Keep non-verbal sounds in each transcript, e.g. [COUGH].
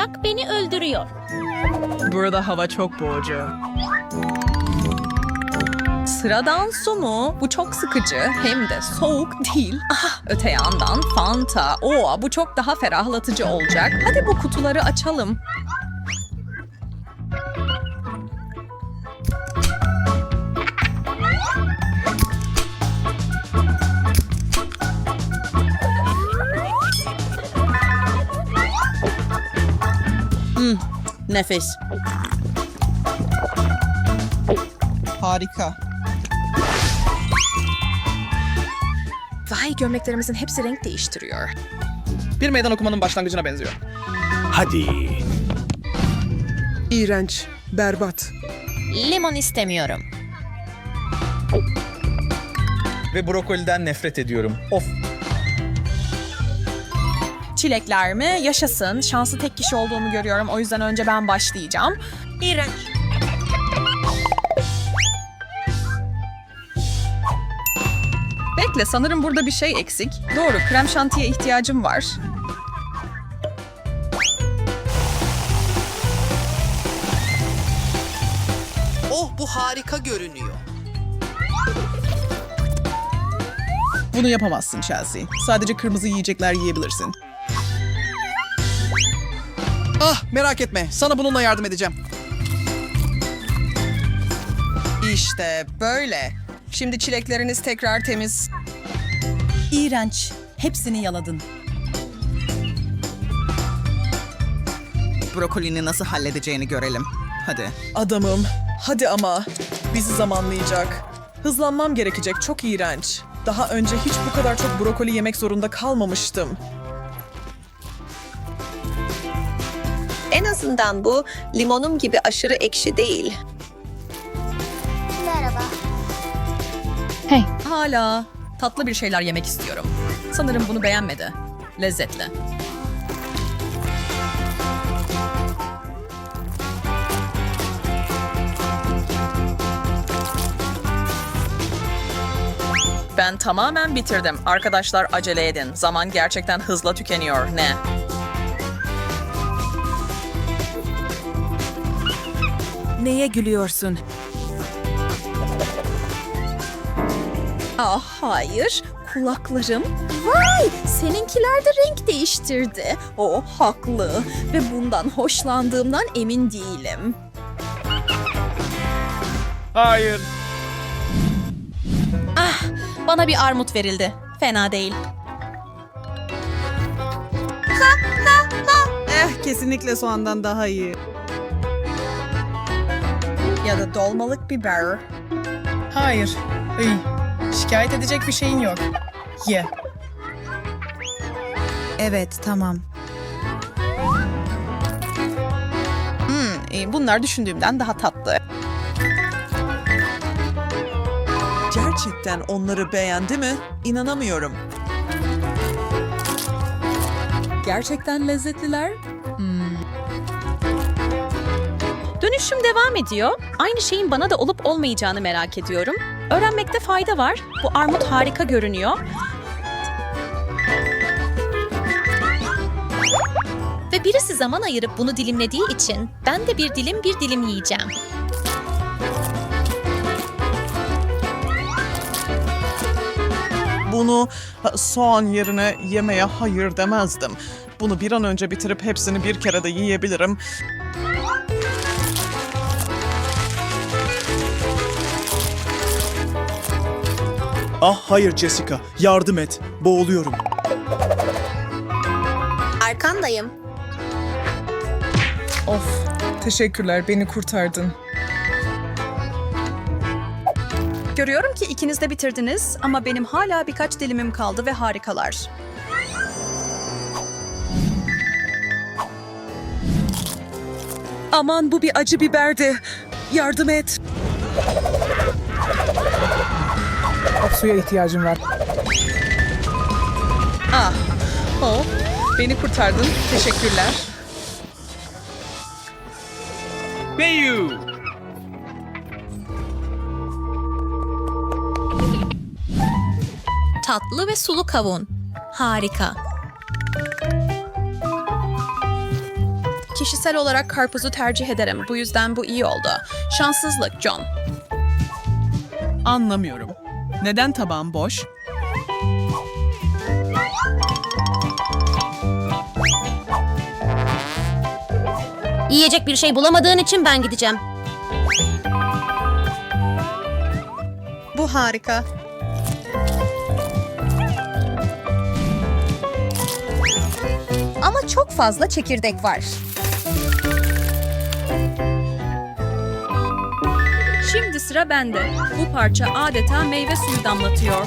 Bak beni öldürüyor. Burada hava çok boğucu. Sıradan su mu? Bu çok sıkıcı hem de soğuk değil. Ah, öte yandan Fanta. Oo, bu çok daha ferahlatıcı olacak. Hadi bu kutuları açalım. Nefis. Harika. Vay gömleklerimizin hepsi renk değiştiriyor. Bir meydan okumanın başlangıcına benziyor. Hadi. İğrenç, berbat. Limon istemiyorum. Ve brokoliden nefret ediyorum. Of. Çilekler mi? Yaşasın. Şanslı tek kişi olduğumu görüyorum. O yüzden önce ben başlayacağım. İğrenç. Bekle sanırım burada bir şey eksik. Doğru krem şantiye ihtiyacım var. Oh bu harika görünüyor. Bunu yapamazsın Chelsea. Sadece kırmızı yiyecekler yiyebilirsin. Ah merak etme. Sana bununla yardım edeceğim. İşte böyle. Şimdi çilekleriniz tekrar temiz. İğrenç. Hepsini yaladın. Brokolini nasıl halledeceğini görelim. Hadi. Adamım, hadi ama. Bizi zamanlayacak. Hızlanmam gerekecek, çok iğrenç. Daha önce hiç bu kadar çok brokoli yemek zorunda kalmamıştım. Azından bu limonum gibi aşırı ekşi değil. Hala tatlı bir şeyler yemek istiyorum. Sanırım bunu beğenmedi. Lezzetli. Ben tamamen bitirdim. Arkadaşlar acele edin. Zaman gerçekten hızla tükeniyor. Ne? Neye gülüyorsun? Ah hayır. Kulaklarım. Vay! Seninkiler de renk değiştirdi. O haklı. Ve bundan hoşlandığımdan emin değilim. Hayır. Ah! Bana bir armut verildi. Fena değil. Eh kesinlikle soğandan daha iyi. Ya da dolmalık biber. Hayır. Iy. Şikayet edecek bir şeyin yok. Ye. Evet tamam. Hmm, e, bunlar düşündüğümden daha tatlı. Gerçekten onları beğendi mi? İnanamıyorum. Gerçekten lezzetliler. Dönüşüm devam ediyor. Aynı şeyin bana da olup olmayacağını merak ediyorum. Öğrenmekte fayda var. Bu armut harika görünüyor. Ve birisi zaman ayırıp bunu dilimlediği için ben de bir dilim bir dilim yiyeceğim. Bunu ha, soğan yerine yemeye hayır demezdim. Bunu bir an önce bitirip hepsini bir kere de yiyebilirim. Ah hayır Jessica. Yardım et. Boğuluyorum. Arkandayım. Of. Teşekkürler. Beni kurtardın. Görüyorum ki ikiniz de bitirdiniz ama benim hala birkaç dilimim kaldı ve harikalar. Aman bu bir acı biberdi. Yardım et. Suya ihtiyacım var. Ah, oh, beni kurtardın. Teşekkürler. Beyu. Tatlı ve sulu kavun. Harika. kişisel olarak karpuzu tercih ederim. Bu yüzden bu iyi oldu. Şanssızlık John. Anlamıyorum. Neden tabağım boş? Yiyecek bir şey bulamadığın için ben gideceğim. Bu harika. Ama çok fazla çekirdek var. Şimdi sıra bende. Bu parça adeta meyve suyu damlatıyor.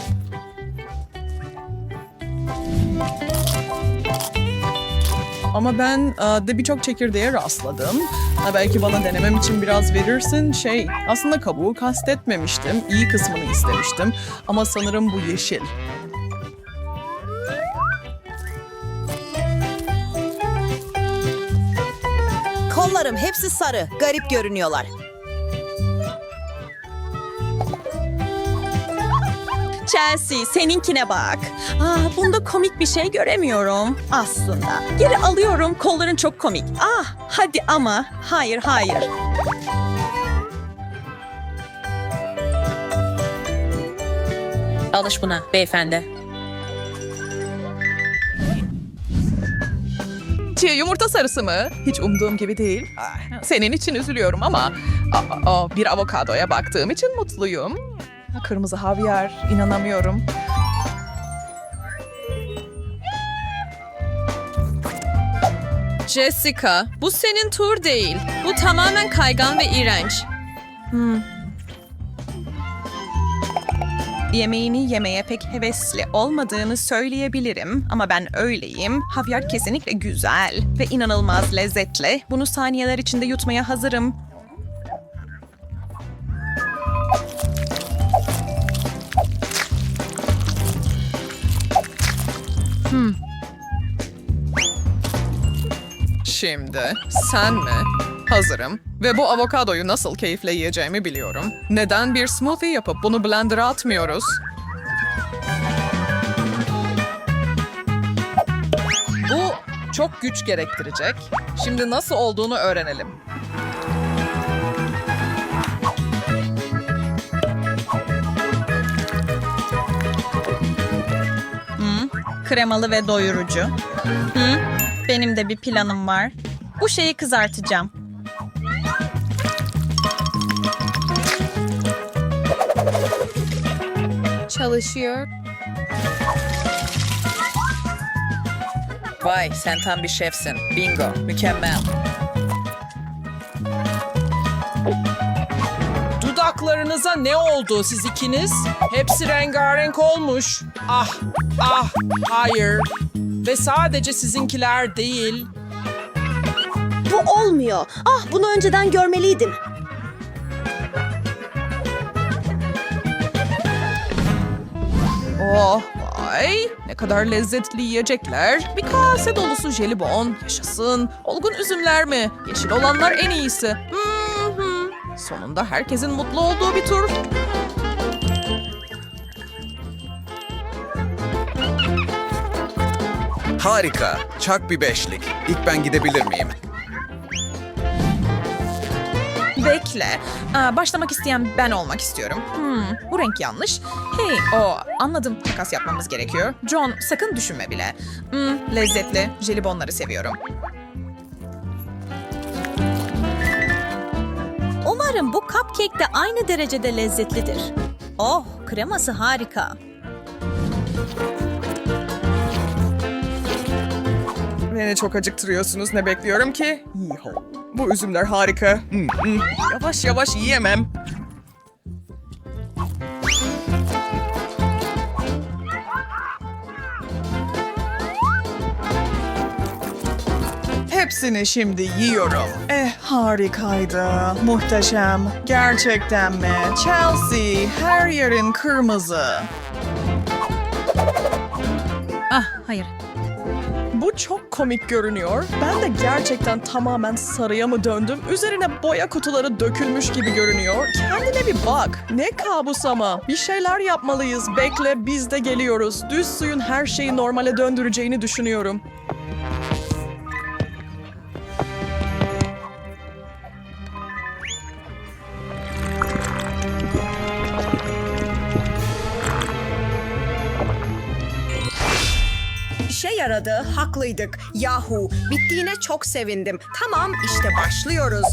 Ama ben e, de birçok çekirdeğe rastladım. Ha, belki bana denemem için biraz verirsin. Şey, aslında kabuğu kastetmemiştim. İyi kısmını istemiştim. Ama sanırım bu yeşil. Kollarım hepsi sarı. Garip görünüyorlar. Chelsea seninkine bak. Ah bunda komik bir şey göremiyorum aslında. Geri alıyorum kolların çok komik. Ah hadi ama hayır hayır. Alış buna beyefendi. Çiğ yumurta sarısı mı? Hiç umduğum gibi değil. Senin için üzülüyorum ama a- a- bir avokadoya baktığım için mutluyum. Kırmızı havyar, inanamıyorum. Jessica, bu senin tur değil. Bu tamamen kaygan ve iğrenç. Yemeğini yemeye pek hevesli olmadığını söyleyebilirim ama ben öyleyim. Havyar kesinlikle güzel ve inanılmaz lezzetli. Bunu saniyeler içinde yutmaya hazırım. Şimdi sen mi? Hazırım. Ve bu avokadoyu nasıl keyifle yiyeceğimi biliyorum. Neden bir smoothie yapıp bunu blender'a atmıyoruz? Bu çok güç gerektirecek. Şimdi nasıl olduğunu öğrenelim. Kremalı ve doyurucu. Hı? Benim de bir planım var. Bu şeyi kızartacağım. Çalışıyor. Vay sen tam bir şefsin. Bingo. Mükemmel. Dudaklarınıza ne oldu siz ikiniz? Hepsi rengarenk olmuş. Ah, ah, hayır. Ve sadece sizinkiler değil. Bu olmuyor. Ah bunu önceden görmeliydim. Oh vay ne kadar lezzetli yiyecekler. Bir kase dolusu jelibon. Yaşasın. Olgun üzümler mi? Yeşil olanlar en iyisi. Hı. Sonunda herkesin mutlu olduğu bir tur. Harika. Çak bir beşlik. İlk ben gidebilir miyim? Bekle. Aa, başlamak isteyen ben olmak istiyorum. Hmm, bu renk yanlış. Hey, o anladım. Takas yapmamız gerekiyor. John, sakın düşünme bile. Hmm, lezzetli. Jelibonları seviyorum. Umarım bu cupcake de aynı derecede lezzetlidir. Oh, kreması harika. Beni çok acıktırıyorsunuz. Ne bekliyorum ki? Bu üzümler harika. Hmm, hmm. Yavaş yavaş yiyemem. Hepsini şimdi yiyorum. Eh harikaydı. Muhteşem. Gerçekten mi? Chelsea her yerin kırmızı. Ah, hayır. Bu çok komik görünüyor. Ben de gerçekten tamamen sarıya mı döndüm? Üzerine boya kutuları dökülmüş gibi görünüyor. Kendine bir bak. Ne kabus ama. Bir şeyler yapmalıyız. Bekle biz de geliyoruz. Düz suyun her şeyi normale döndüreceğini düşünüyorum. Yaradı. Haklıydık. Yahu. Bittiğine çok sevindim. Tamam işte başlıyoruz.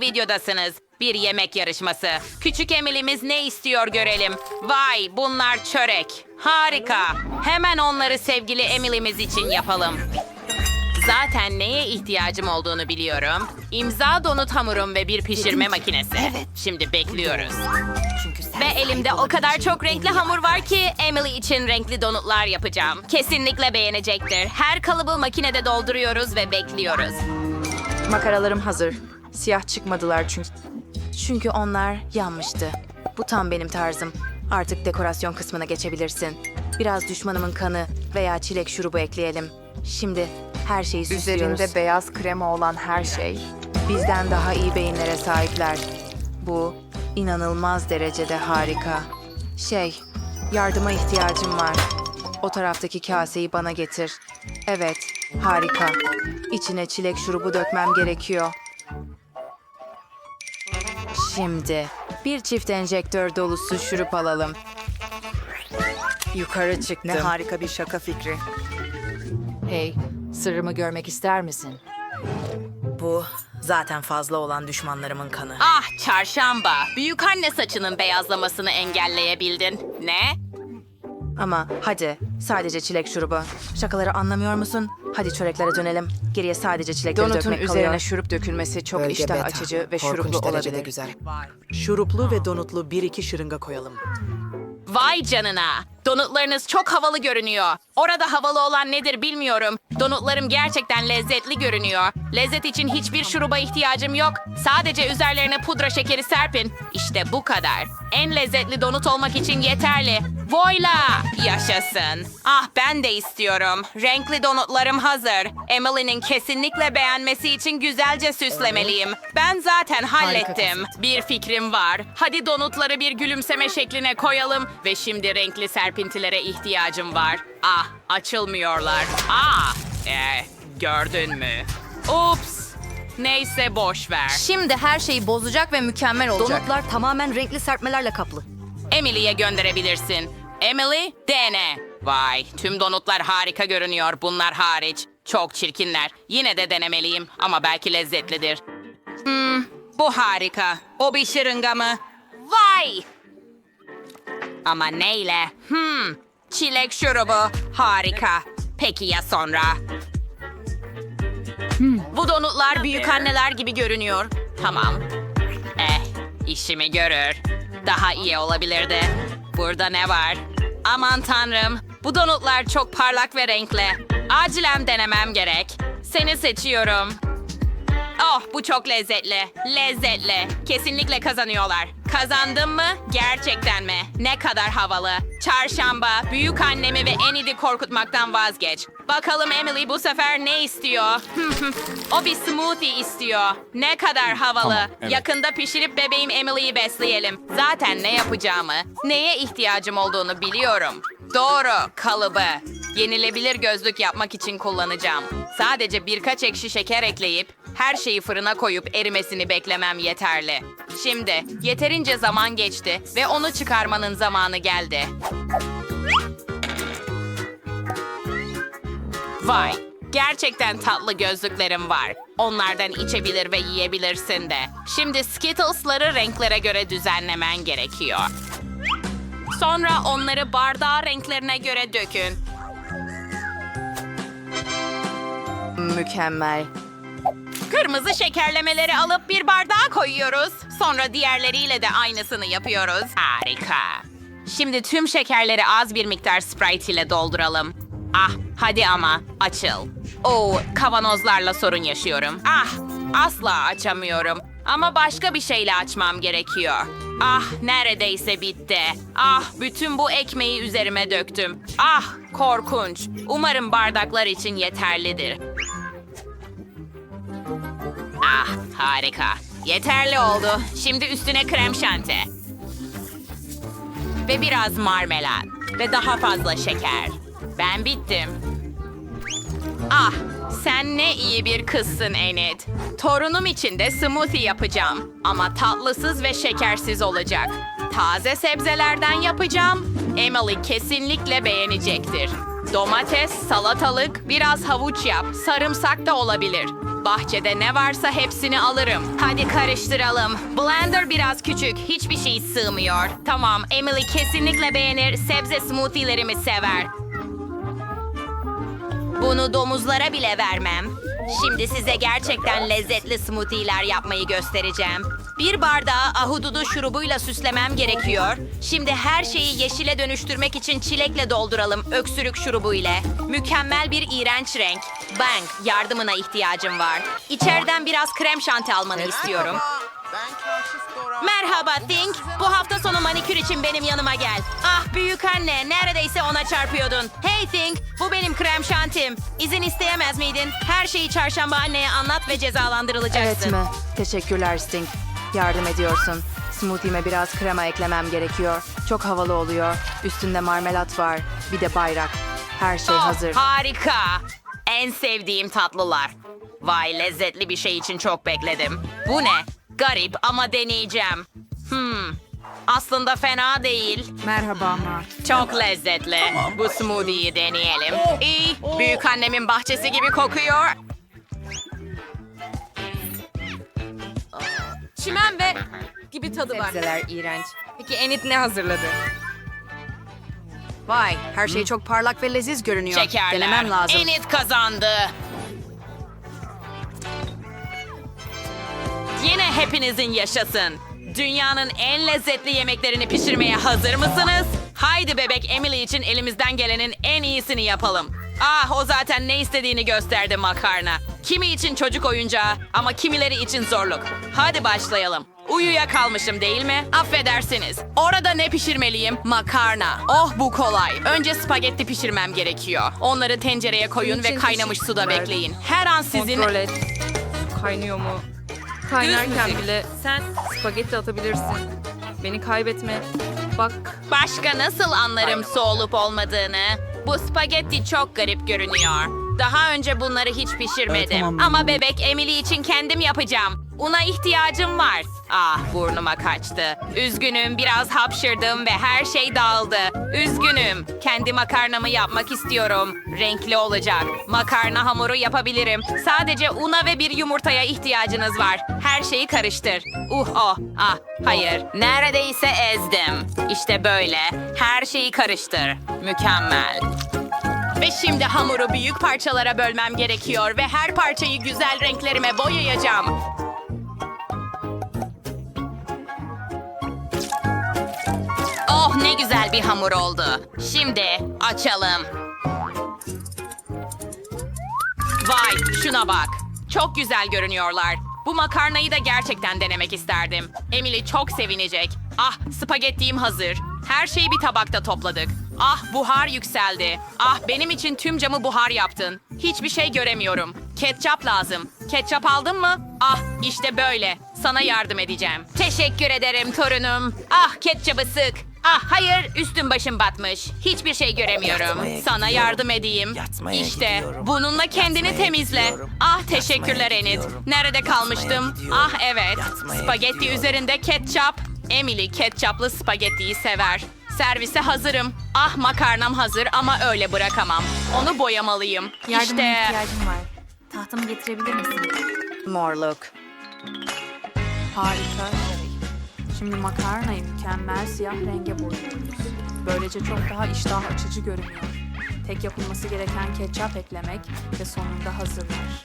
Videodasınız. Bir yemek yarışması. Küçük Emily'miz ne istiyor görelim. Vay bunlar çörek. Harika. Hemen onları sevgili Emily'miz için yapalım. Zaten neye ihtiyacım olduğunu biliyorum. İmza donut hamurum ve bir pişirme makinesi. Şimdi bekliyoruz. Ve elimde o kadar çok renkli hamur var ki Emily için renkli donutlar yapacağım. Kesinlikle beğenecektir. Her kalıbı makinede dolduruyoruz ve bekliyoruz. Makaralarım hazır. Siyah çıkmadılar çünkü. Çünkü onlar yanmıştı. Bu tam benim tarzım. Artık dekorasyon kısmına geçebilirsin. Biraz düşmanımın kanı veya çilek şurubu ekleyelim. Şimdi her şeyi süslüyoruz. Üzerinde beyaz krema olan her şey. Bizden daha iyi beyinlere sahipler. Bu inanılmaz derecede harika. Şey, yardıma ihtiyacım var. O taraftaki kaseyi bana getir. Evet, harika. İçine çilek şurubu dökmem gerekiyor. Şimdi bir çift enjektör dolusu şurup alalım. Yukarı çıktım. Ne harika bir şaka fikri. Hey, sırrımı görmek ister misin? Bu zaten fazla olan düşmanlarımın kanı. Ah çarşamba. Büyük anne saçının beyazlamasını engelleyebildin. Ne? Ama hadi sadece çilek şurubu. Şakaları anlamıyor musun? Hadi çöreklere dönelim. Geriye sadece çilekleri Donutun dökmek üzerine kalıyor. şurup dökülmesi çok Bölge iştah beta. açıcı ve Korkunç şuruplu derecede olabilir. güzel. Şuruplu ve donutlu bir iki şırınga koyalım. Vay canına. Donutlarınız çok havalı görünüyor. Orada havalı olan nedir bilmiyorum. Donutlarım gerçekten lezzetli görünüyor. Lezzet için hiçbir şuruba ihtiyacım yok. Sadece üzerlerine pudra şekeri serpin. İşte bu kadar. En lezzetli donut olmak için yeterli. Voila! Yaşasın. Ah ben de istiyorum. Renkli donutlarım hazır. Emily'nin kesinlikle beğenmesi için güzelce süslemeliyim. Ben zaten hallettim. Bir fikrim var. Hadi donutları bir gülümseme şekline koyalım ve şimdi renkli serpintilere ihtiyacım var. Ah, açılmıyorlar. Ah, eh, gördün mü? Ups. Neyse boş ver. Şimdi her şeyi bozacak ve mükemmel olacak. Donutlar tamamen renkli serpmelerle kaplı. Emily'ye gönderebilirsin. Emily, dene. Vay, tüm donutlar harika görünüyor bunlar hariç. Çok çirkinler. Yine de denemeliyim ama belki lezzetlidir. Hmm, bu harika. O bir şırınga mı? Vay! Ama neyle? Hmm, çilek şurubu. Harika. Peki ya sonra? Bu donutlar büyük anneler gibi görünüyor. Tamam. Eh, işimi görür. Daha iyi olabilirdi. Burada ne var? Aman tanrım, bu donutlar çok parlak ve renkli. Acilen denemem gerek. Seni seçiyorum. Oh, bu çok lezzetli. Lezzetli. Kesinlikle kazanıyorlar. Kazandım mı? Gerçekten mi? Ne kadar havalı. Çarşamba, büyük annemi ve Enid'i korkutmaktan vazgeç. Bakalım Emily bu sefer ne istiyor? [LAUGHS] o bir smoothie istiyor. Ne kadar havalı. Yakında pişirip bebeğim Emily'yi besleyelim. Zaten ne yapacağımı, neye ihtiyacım olduğunu biliyorum. Doğru, kalıbı. Yenilebilir gözlük yapmak için kullanacağım. Sadece birkaç ekşi şeker ekleyip her şeyi fırına koyup erimesini beklemem yeterli. Şimdi yeterince zaman geçti ve onu çıkarmanın zamanı geldi. Vay, gerçekten tatlı gözlüklerim var. Onlardan içebilir ve yiyebilirsin de. Şimdi Skittles'ları renklere göre düzenlemen gerekiyor. Sonra onları bardağı renklerine göre dökün. Mükemmel. Kırmızı şekerlemeleri alıp bir bardağa koyuyoruz. Sonra diğerleriyle de aynısını yapıyoruz. Harika. Şimdi tüm şekerleri az bir miktar Sprite ile dolduralım. Ah, hadi ama açıl. Oo, kavanozlarla sorun yaşıyorum. Ah, asla açamıyorum. Ama başka bir şeyle açmam gerekiyor. Ah, neredeyse bitti. Ah, bütün bu ekmeği üzerime döktüm. Ah, korkunç. Umarım bardaklar için yeterlidir. Ah harika. Yeterli oldu. Şimdi üstüne krem şanti. Ve biraz marmelat. Ve daha fazla şeker. Ben bittim. Ah sen ne iyi bir kızsın Enid. Torunum için de smoothie yapacağım. Ama tatlısız ve şekersiz olacak. Taze sebzelerden yapacağım. Emily kesinlikle beğenecektir. Domates, salatalık, biraz havuç yap. Sarımsak da olabilir. Bahçede ne varsa hepsini alırım. Hadi karıştıralım. Blender biraz küçük, hiçbir şey sığmıyor. Tamam, Emily kesinlikle beğenir. Sebze smoothie'lerimi sever. Bunu domuzlara bile vermem. Şimdi size gerçekten lezzetli smoothie'ler yapmayı göstereceğim. Bir bardağı ahududu şurubuyla süslemem gerekiyor. Şimdi her şeyi yeşile dönüştürmek için çilekle dolduralım öksürük şurubu ile. Mükemmel bir iğrenç renk. Bang, yardımına ihtiyacım var. İçeriden biraz krem şanti almanı istiyorum. Merhaba Think. Bu hafta sonu manikür için benim yanıma gel. Ah büyük anne neredeyse ona çarpıyordun. Hey Think bu benim krem şantim. İzin isteyemez miydin? Her şeyi çarşamba anneye anlat ve cezalandırılacaksın. Teşekkürler Sting. Yardım ediyorsun. Smoothie'me biraz krema eklemem gerekiyor. Çok havalı oluyor. Üstünde marmelat var. Bir de bayrak. Her şey Oh, hazır. Harika. En sevdiğim tatlılar. Vay lezzetli bir şey için çok bekledim. Bu ne? Garip ama deneyeceğim. Hmm. Aslında fena değil. Merhaba ama. Çok lezzetli. Bu smoothie'yi deneyelim. İyi. Büyük annemin bahçesi gibi kokuyor. Çimen ve gibi tadı var. Sebzeler iğrenç. Peki Enid ne hazırladı? Vay, her şey çok parlak ve leziz görünüyor. Şekerler. Denemem lazım. Enid kazandı. Yine hepinizin yaşasın. Dünyanın en lezzetli yemeklerini pişirmeye hazır mısınız? Haydi bebek Emily için elimizden gelenin en iyisini yapalım. Ah o zaten ne istediğini gösterdi makarna. Kimi için çocuk oyuncağı ama kimileri için zorluk. Hadi başlayalım. Uyuya kalmışım değil mi? Affedersiniz. Orada ne pişirmeliyim? Makarna. Oh bu kolay. Önce spagetti pişirmem gerekiyor. Onları tencereye koyun ve kaynamış suda bekleyin. Her an sizin... et. Kaynıyor mu? Kaynarken bile sen spagetti atabilirsin. Beni kaybetme. Bak Başka nasıl anlarım su olup olmadığını? Bu spagetti çok garip görünüyor. Daha önce bunları hiç pişirmedim. Evet, tamam. Ama bebek Emily için kendim yapacağım. Una ihtiyacım var. Ah burnuma kaçtı. Üzgünüm biraz hapşırdım ve her şey dağıldı. Üzgünüm. Kendi makarnamı yapmak istiyorum. Renkli olacak. Makarna hamuru yapabilirim. Sadece una ve bir yumurtaya ihtiyacınız var. Her şeyi karıştır. Uh oh. Ah hayır. Neredeyse ezdim. İşte böyle. Her şeyi karıştır. Mükemmel. Ve şimdi hamuru büyük parçalara bölmem gerekiyor ve her parçayı güzel renklerime boyayacağım. Oh ne güzel bir hamur oldu. Şimdi açalım. Vay şuna bak. Çok güzel görünüyorlar. Bu makarnayı da gerçekten denemek isterdim. Emily çok sevinecek. Ah spagettiğim hazır. Her şeyi bir tabakta topladık. Ah buhar yükseldi. Ah benim için tüm camı buhar yaptın. Hiçbir şey göremiyorum. Ketçap lazım. Ketçap aldın mı? Ah işte böyle. Sana yardım edeceğim. Teşekkür ederim torunum. Ah ketçabı sık. Ah hayır üstüm başım batmış. Hiçbir şey göremiyorum. Sana yardım edeyim. İşte bununla kendini temizle. Ah teşekkürler Enid. Nerede kalmıştım? Ah evet. Spagetti üzerinde ketçap. Emily ketçaplı spagettiyi sever. Servise hazırım. Ah makarnam hazır ama öyle bırakamam. Onu boyamalıyım. işte var. Tahtamı getirebilir misin? Morluk. Harika. Şimdi makarnayı mükemmel siyah renge boyuyoruz. Böylece çok daha iştah açıcı görünüyor. Tek yapılması gereken ketçap eklemek ve sonunda hazırlar.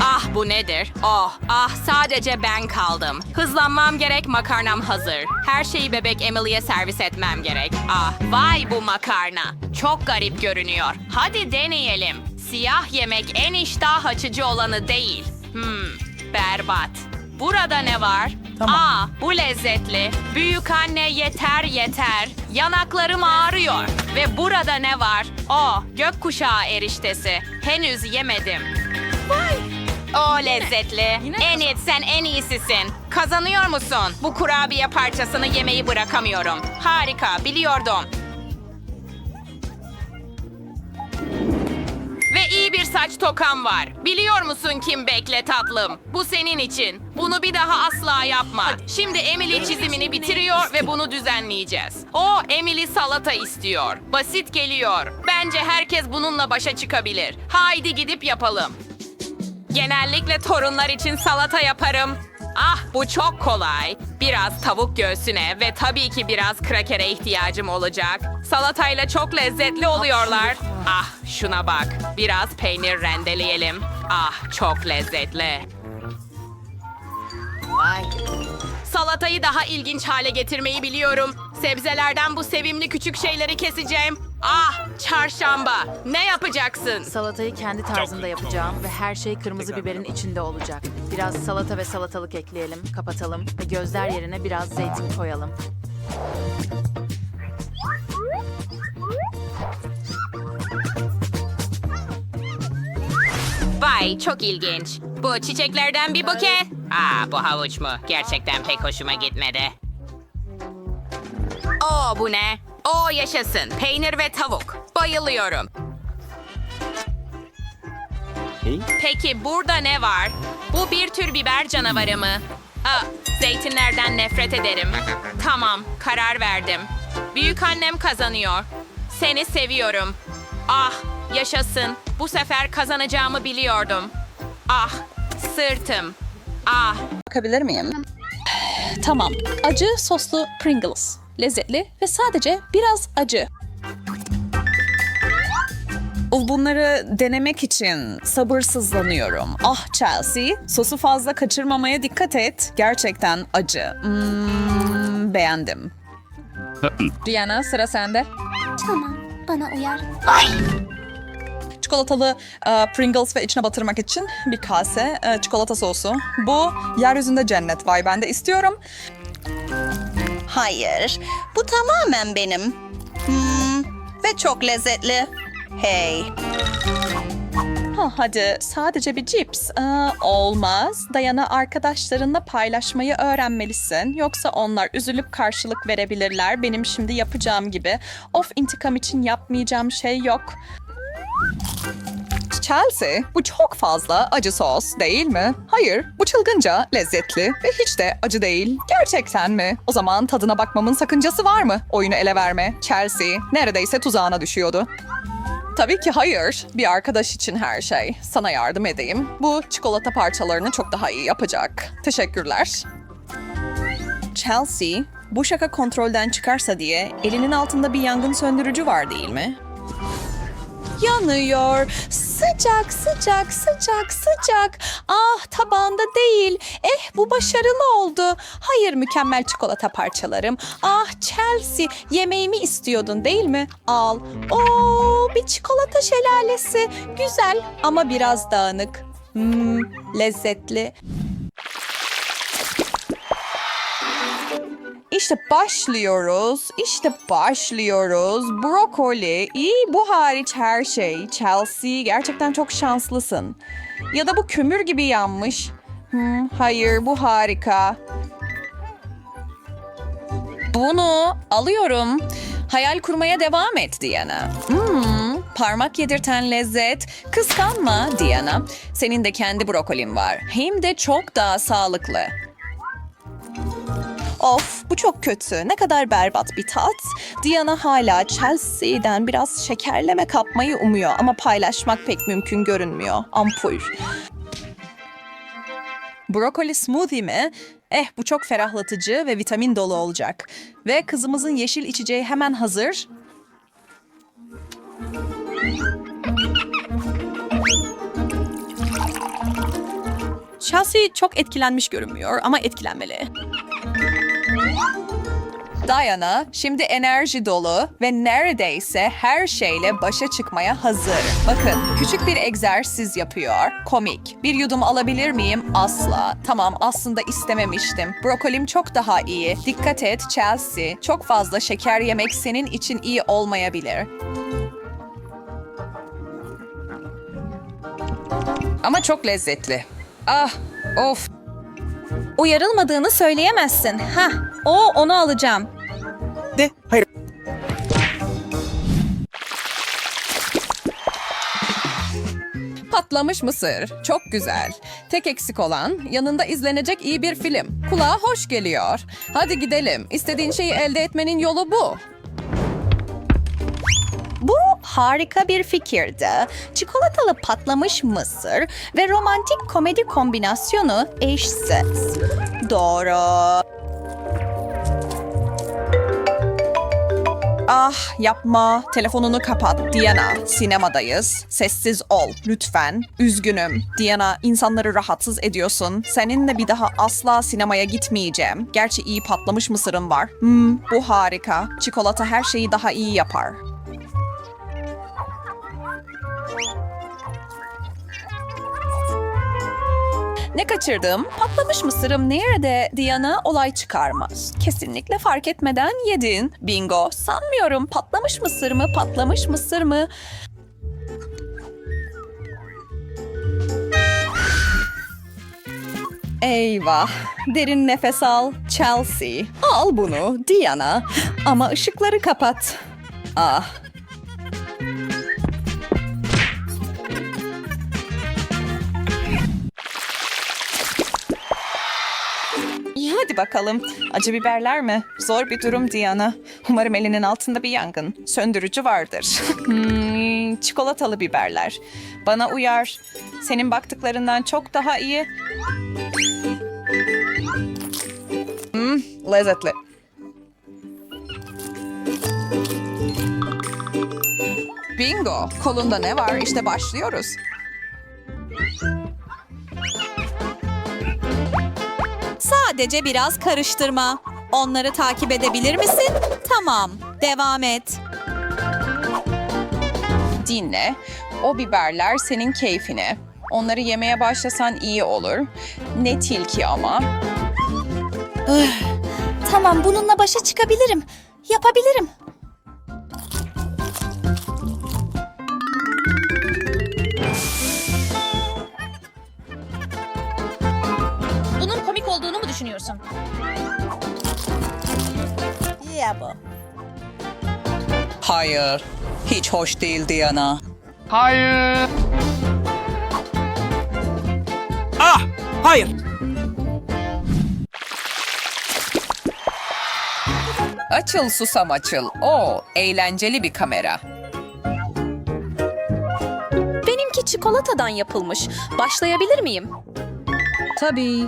Ah bu nedir? Oh, ah sadece ben kaldım. Hızlanmam gerek makarnam hazır. Her şeyi bebek Emily'e servis etmem gerek. Ah vay bu makarna. Çok garip görünüyor. Hadi deneyelim. Siyah yemek en iştah açıcı olanı değil. Hmm, berbat. Burada ne var? Tamam. Aa, bu lezzetli. Büyük anne yeter yeter. Yanaklarım ağrıyor. Ve burada ne var? Oh, gökkuşağı eriştesi. Henüz yemedim. O lezzetli. Enid sen en iyisisin. Kazanıyor musun? Bu kurabiye parçasını yemeyi bırakamıyorum. Harika, biliyordum. Ve iyi bir bir saç tokam var. Biliyor musun kim bekle tatlım? Bu senin için. Bunu bir daha asla yapma. Şimdi Emily çizimini bitiriyor ve bunu düzenleyeceğiz. O Emily salata istiyor. Basit geliyor. Bence herkes bununla başa çıkabilir. Haydi gidip yapalım. Genellikle torunlar için salata yaparım. Ah bu çok kolay. Biraz tavuk göğsüne ve tabii ki biraz krakere ihtiyacım olacak. Salatayla çok lezzetli oluyorlar. Ah şuna bak. Biraz peynir rendeleyelim. Ah çok lezzetli. Salatayı daha ilginç hale getirmeyi biliyorum. Sebzelerden bu sevimli küçük şeyleri keseceğim. Ah çarşamba. Ne yapacaksın? Salatayı kendi tarzımda yapacağım ve her şey kırmızı biberin içinde olacak. Biraz salata ve salatalık ekleyelim, kapatalım ve gözler yerine biraz zeytin koyalım. Vay çok ilginç. Bu çiçeklerden bir buke. Aa bu havuç mu? Gerçekten pek hoşuma gitmedi. Oo bu ne? Oo yaşasın. Peynir ve tavuk. Bayılıyorum. Peki burada ne var? Bu bir tür biber canavarı mı? Aa, zeytinlerden nefret ederim. [LAUGHS] Tamam, karar verdim. Büyük annem kazanıyor. Seni seviyorum. Ah, yaşasın. Bu sefer kazanacağımı biliyordum. Ah, sırtım. Ah, Bakabilir miyim? Tamam. Acı soslu Pringles. Lezzetli ve sadece biraz acı. Bunları denemek için sabırsızlanıyorum. Ah Chelsea, sosu fazla kaçırmamaya dikkat et. Gerçekten acı. Hmm, beğendim. Diana sıra sende. Tamam, bana uyar. Çikolatalı e, Pringles ve içine batırmak için bir kase e, çikolata sosu. Bu yeryüzünde cennet vay ben de istiyorum. Hayır, bu tamamen benim. Hmm, ve çok lezzetli. Hey, Ha, hadi sadece bir cips. Aa, olmaz. Dayana arkadaşlarınla paylaşmayı öğrenmelisin. Yoksa onlar üzülüp karşılık verebilirler. Benim şimdi yapacağım gibi. Of intikam için yapmayacağım şey yok. Chelsea, bu çok fazla acı sos değil mi? Hayır, bu çılgınca lezzetli ve hiç de acı değil. Gerçekten mi? O zaman tadına bakmamın sakıncası var mı? Oyunu ele verme. Chelsea, neredeyse tuzağına düşüyordu. Tabii ki hayır. Bir arkadaş için her şey. Sana yardım edeyim. Bu çikolata parçalarını çok daha iyi yapacak. Teşekkürler. Chelsea, bu şaka kontrolden çıkarsa diye elinin altında bir yangın söndürücü var değil mi? Yanıyor. Sıcak, sıcak, sıcak, sıcak. Ah tabağında değil. Eh bu başarılı oldu. Hayır mükemmel çikolata parçalarım. Ah Chelsea yemeğimi istiyordun değil mi? Al. Oo bir çikolata şelalesi. Güzel ama biraz dağınık. Hmm, lezzetli. İşte başlıyoruz. İşte başlıyoruz. Brokoli, iyi bu hariç her şey. Chelsea gerçekten çok şanslısın. Ya da bu kömür gibi yanmış. Hmm, hayır bu harika. Bunu alıyorum. Hayal kurmaya devam et Diana. Hmm, parmak yedirten lezzet. Kıskanma Diana. Senin de kendi brokolin var. Hem de çok daha sağlıklı. Of bu çok kötü. Ne kadar berbat bir tat. Diana hala Chelsea'den biraz şekerleme kapmayı umuyor ama paylaşmak pek mümkün görünmüyor. Ampul. Brokoli smoothie mi? Eh bu çok ferahlatıcı ve vitamin dolu olacak. Ve kızımızın yeşil içeceği hemen hazır. Chelsea çok etkilenmiş görünmüyor ama etkilenmeli. Diana şimdi enerji dolu ve neredeyse her şeyle başa çıkmaya hazır. Bakın küçük bir egzersiz yapıyor. Komik. Bir yudum alabilir miyim? Asla. Tamam aslında istememiştim. Brokolim çok daha iyi. Dikkat et Chelsea. Çok fazla şeker yemek senin için iyi olmayabilir. Ama çok lezzetli. Ah, of. Uyarılmadığını söyleyemezsin. Ha, o onu alacağım. De hayır. Patlamış mısır. Çok güzel. Tek eksik olan yanında izlenecek iyi bir film. Kulağa hoş geliyor. Hadi gidelim. İstediğin şeyi elde etmenin yolu bu. Harika bir fikirdi. Çikolatalı patlamış mısır ve romantik komedi kombinasyonu eşsiz. Doğru. Ah yapma. Telefonunu kapat. Diana sinemadayız. Sessiz ol lütfen. Üzgünüm. Diana insanları rahatsız ediyorsun. Seninle bir daha asla sinemaya gitmeyeceğim. Gerçi iyi patlamış mısırın var. Hmm, bu harika. Çikolata her şeyi daha iyi yapar. Ne kaçırdım? Patlamış mısırım nerede? Diana olay çıkarmaz. Kesinlikle fark etmeden yedin. Bingo. Sanmıyorum. Patlamış mısır mı? Patlamış mısır mı? Eyvah. Derin nefes al. Chelsea. Al bunu. Diana. Ama ışıkları kapat. Ah. Hadi bakalım. Acı biberler mi? Zor bir durum Diana. Umarım elinin altında bir yangın. Söndürücü vardır. [LAUGHS] Hmm, çikolatalı biberler. Bana uyar. Senin baktıklarından çok daha iyi. Hmm, lezzetli. Bingo. Kolunda ne var? İşte başlıyoruz. Sadece biraz karıştırma. Onları takip edebilir misin? Tamam, devam et. Dinle. O biberler senin keyfine. Onları yemeye başlasan iyi olur. Ne tilki ama. Tamam, bununla başa çıkabilirim. Yapabilirim. Hayır. Hiç hoş değil Diana. Hayır. Ah! Hayır! Açıl susam açıl. O eğlenceli bir kamera. Benimki çikolatadan yapılmış. Başlayabilir miyim? Tabii.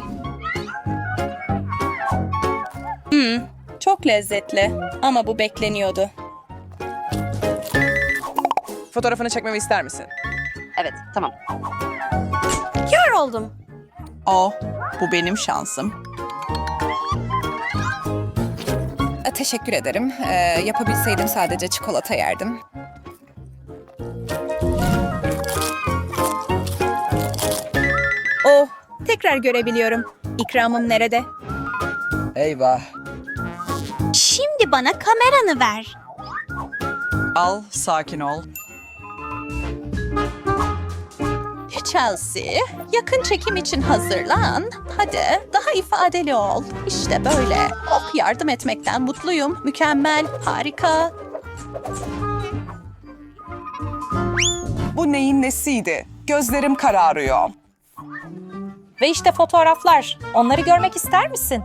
Hmm, çok lezzetli. Ama bu bekleniyordu. Fotoğrafını çekmemi ister misin? Evet, tamam. Kör oldum. O, bu benim şansım. E, Teşekkür ederim. Ee, yapabilseydim sadece çikolata yerdim. Oh, tekrar görebiliyorum. İkramım nerede? Eyvah. Şimdi bana kameranı ver. Al, sakin ol. Chelsea, yakın çekim için hazırlan. Hadi, daha ifadeli ol. İşte böyle. Oh, yardım etmekten mutluyum. Mükemmel, harika. Bu neyin nesiydi? Gözlerim kararıyor. Ve işte fotoğraflar. Onları görmek ister misin?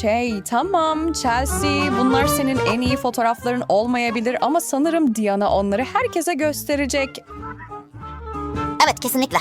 Şey, tamam Chelsea, bunlar senin en iyi fotoğrafların olmayabilir ama sanırım Diana onları herkese gösterecek. Evet, kesinlikle.